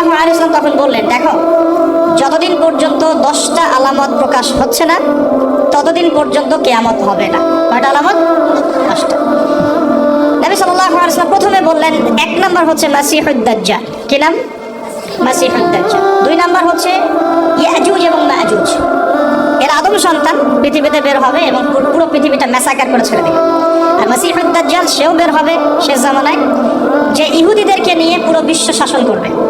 সাল্লাল্লাহু আলাইহি ওয়াসাল্লাম তখন বললেন, দেখো, যতদিন পর্যন্ত দশটা আলামত প্রকাশ হচ্ছে না, ততদিন পর্যন্ত কেয়ামত হবে না। কয়টা আলামত? দশটা। নবী সাল্লাল্লাহু আলাইহি ওয়াসাল্লাম প্রথমে বললেন, এক নাম্বার হচ্ছে মাসিহুদ দাজ্জাল। কি নাম? মাসিহুদ দাজ্জাল। দুই নাম্বার হচ্ছে ইয়াজুজ এবং মাজুজ। এর আদম সন্তান, পৃথিবীতে বের হবে এবং পুরো- পৃথিবীটা ম্যাসাকার করে ছেড়ে দেবে। আর মাসিহুদ দাজ্জাল সেও বের হবে শেষ জামানায়, যে ইহুদিদেরকে নিয়ে পুরো বিশ্ব শাসন করবে।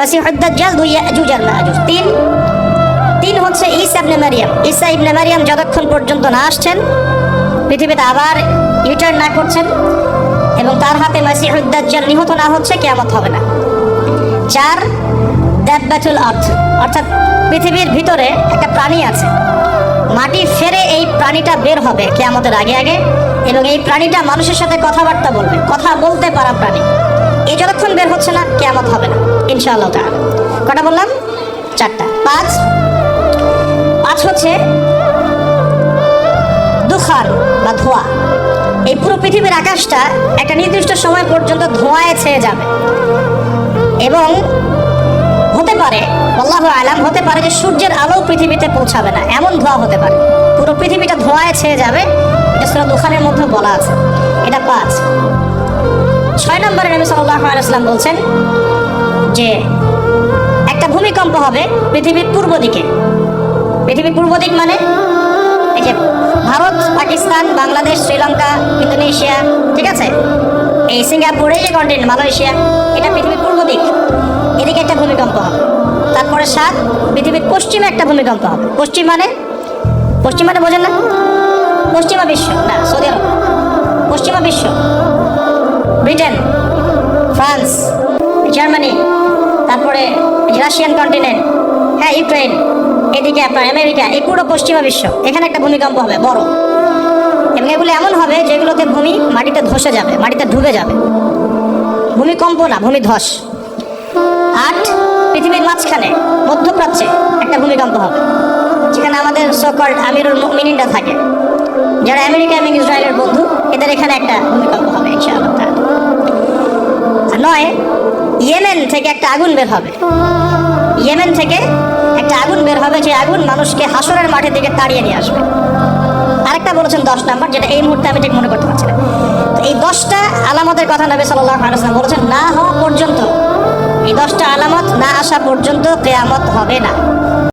এক মাসিহুদ দাজ্জাল দুই ইয়াজুজ আর মাজুজ তিন তিন হচ্ছে ঈসা ইবনে মারিয়াম। ঈসা ইবনে মারিয়াম যতক্ষণ পর্যন্ত না আসছেন, পৃথিবীতে আবার রিটার্ন না করছেন এবং তার হাতে মাসিহুদ দাজ্জাল নিহত না হচ্ছে, কিয়ামত হবে না। চার, দাব্বাতুল আর্থ। অর্থাৎ পৃথিবীর ভিতরে একটা প্রাণী আছে। মাটি ফেরে এই প্রাণীটা বের হবে কেয়ামতের আগে আগে এবং এই প্রাণীটা মানুষের সাথে কথাবার্তা বলবে। কথা বলতে পারা প্রাণী। এই যতক্ষণ বের হচ্ছে না কেমন হবে না। ইনশাআল্লাহ তাআলা। কটা বললাম? চারটা। পাঁচ। পাঁচ হচ্ছে দুখান বা ধোঁয়া। এই পুরো পৃথিবীর আকাশটা একটা নির্দিষ্ট সময় পর্যন্ত ধোঁয়ায় ছেয়ে যাবে। এবং হতে পারে, আল্লাহ আলাম, হতে পারে যে সূর্যের আলো পৃথিবীতে পৌঁছাবে না। এমন ধোঁয়া হতে পারে। পুরো পৃথিবীটা ধোঁয়ায় ছেয়ে যাবে সুরা দোকানের মধ্যে বলা আছে। এটা পাঁচ। নম্বরে নবী সাল্লাহ আলাইসলাম বলছেন যে একটা ভূমিকম্প হবে পৃথিবীর পূর্ব দিকে। পৃথিবীর পূর্ব দিক মানে এই যে ভারত, পাকিস্তান, বাংলাদেশ, শ্রীলঙ্কা, ইন্দোনেশিয়া, ঠিক আছে? এই সিঙ্গাপুর যে কন্টিনেন্ট মালয়েশিয়া, এটা পৃথিবীর পূর্ব দিক। এদিকে একটা ভূমিকম্প হবে। তারপরে সাত, পৃথিবীর পশ্চিমে একটা ভূমিকম্প হবে। পশ্চিম মানে? পশ্চিম মানে বোঝেন না? পশ্চিমা বিশ্ব, না, সৌদি আরব। পশ্চিমা বিশ্ব। ব্রিটেন। ফ্রান্স, জার্মানি, তারপরে রাশিয়ান কন্টিনেন্ট হ্যাঁ ইউক্রেন এদিকে আপনার আমেরিকা, এই পুরো পশ্চিমা বিশ্ব। এখানে একটা ভূমিকম্প হবে, বড়। এবং এগুলো এমন হবে যেগুলোতে ভূমি মাটিতে ধসে যাবে, মাটিতে ডুবে যাবে। ভূমিকম্প না ভূমি ধস আট পৃথিবীর মাঝখানে, মধ্যপ্রাচ্যে একটা ভূমিকম্প হবে। যেখানে আমাদের সকল আমিরুল মিনিনরা থাকে। যারা আমেরিকা এবং ইসরায়েলের বন্ধু, এদের এখানে একটা ভূমিকম্প হবে, ইনশাআল্লাহ। নয় ইয়েমেন থেকে একটা আগুন বের হবে। ইয়েমেন থেকে একটা আগুন বের হবে, যে আগুন মানুষকে হাসরের মাঠের দিকে তাড়িয়ে নিয়ে আসবে। আরেকটা বলেছেন দশ নাম্বার, যেটা এই মুহূর্তে আমি ঠিক মনে করতে পারছি না। তো এই দশটা আলামতের কথা নবী সাল্লাহ আলাইসালাম বলেছেন, না হওয়া পর্যন্ত, এই দশটা আলামত না আসা পর্যন্ত কেয়ামত হবে না।